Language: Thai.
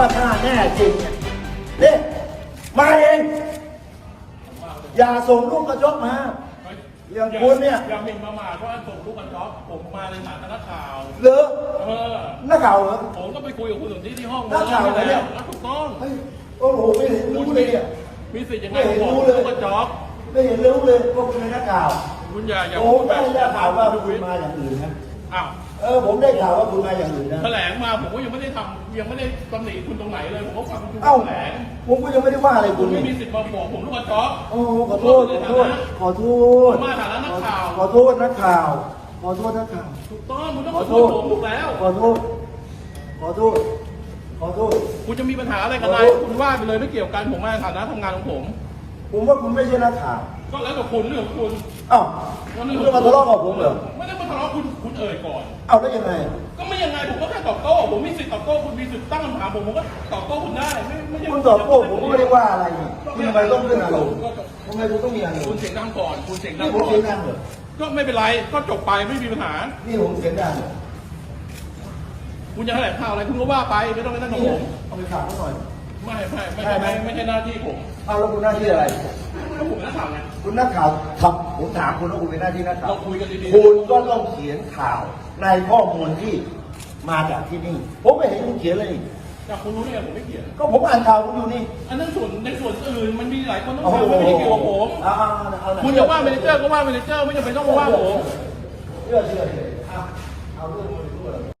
ถ้าหน้าแน่จริงเนี่ยนี่มาเอง อย่าส่งลูกกระจกมา อย่างคุณเนี่ย อย่าหมิ่นประมาทว่าส่งลูกกันจ๊อบผมมาในฐานะนักข่าวเหรอเออนักข่าวเหรอ ผมก็ไปคุยกับคุณสนธิที่ห้องนักข่าวเหรอเนี่ยแล้วถูกต้องเฮ้ยโอ้โหไม่เห็นรู้เลยเนี่ย มีสิทธิ์ยังไงไม่ผเห็นมรู้บอกเลยลูกกันจ๊อบไม่เห็นรู้เลยว่าคุณเป็นนักข่าว คุณอย่าอย่าโอ้พูดแบได้บได้ข่าวว่าคุคุณณมาอย่างอื่นนะ อ้าวเออผมได้ข่าวว่าคุณมาอย่างอื่นนะ แถลงมาผมก็ยังไม่ได้ทำยังไม่ได้ตำหนิคุณตรงไหนเลยผมก็ฟังคุณเอ้าแถลงผมก็ยังไม่ได้ว่าอะไรคุคุณณไม่นี่มีสิทธิ์มาบอกผมลูกกันจ๊อบโอ้ขอโทษขอโทษขอโทษผมมาฐานะนักข่าวขอโทษนักข่าว ขอโทษนักข่าว ถูกต้องคุณต้องขอขอโทโทษษ ผมถูกแล้ว ขอโทษ ขอโทษ ขอโทษ คุณจะมีปัญหาอะไรกับนายคุณว่าไปเลยไม่เกี่ยวกันผมมาในฐานะทำงานของผม ผมว่าคุณไม่ใช่นักข่าวก็แล้วแต่คุณเรื่องของคุณเอ้าคุณจะมาทะเลาะกับผมเหรอไม่ได้มาทะเลาะคุณคุณเอ่ยก่อนเอ้าแล้วยังไง ก็ไม่ยังไงผมก็แค่ตอบโต้ผมมีสิทธิ์ตอบโต้คุณมีสิทธิ์ตั้งคำถามผมผมก็ตอบโต้คุณได้ไม่ไม่ใช่คุณตอบโต้ผมก็ไม่ได้ว่าอะไรนี่คุณทำไมต้องขึ้นอารมณ์ทำไมคุณต้องมีอารคุมณณ์เสียงดังก่อนคุณเสียงดันี่งผมก่อเสียงนดังเหรอก็ไม่เป็นไรก็จบไปไม่มีปัญหานี่ผมเสียงดังเหรอคุณจะแถลงข่าวอะไรคุณก็ว่าไปไม่ต้องไปนั่งกับนี่ผมเอาไปฝากเขาหน่อย ไม่ไม่ไม่ใช่ไหมไม่ไม่ใช่หน้าที่ผมเอาแล้วคุณหน้าที่อะไรก็ผมเป็นนักข่าวไงคุณนักข่าวทำผมถามคุณว่าคุณเป็นหน้าที่นักข่าวเราคุยกันดีๆคุณก็ต้องเขียนข่าวในข้อมูลที่มาจากที่นี่ ผมไม่เห็นคุณเขียนเลยนี่แต่คุณรู้ได้ไงผมไม่เขียนก็ผมอ่านข่าวคุณอยู่นี่ อันนั้นส่วนในส่วนอื่นมันมีหลายคนต้องโอ้โหทำไม่ได้เกี่ยวกับผมเอาเอาเอาเอาหน่อยคุณจะว่าเมเนเจอร์ก็ว่าเมเนเจอร์ไม่จำเป็นต้องมาว่าผมเชื่อเชื่อเชื่อเอาเอาเรื่องมือด้วย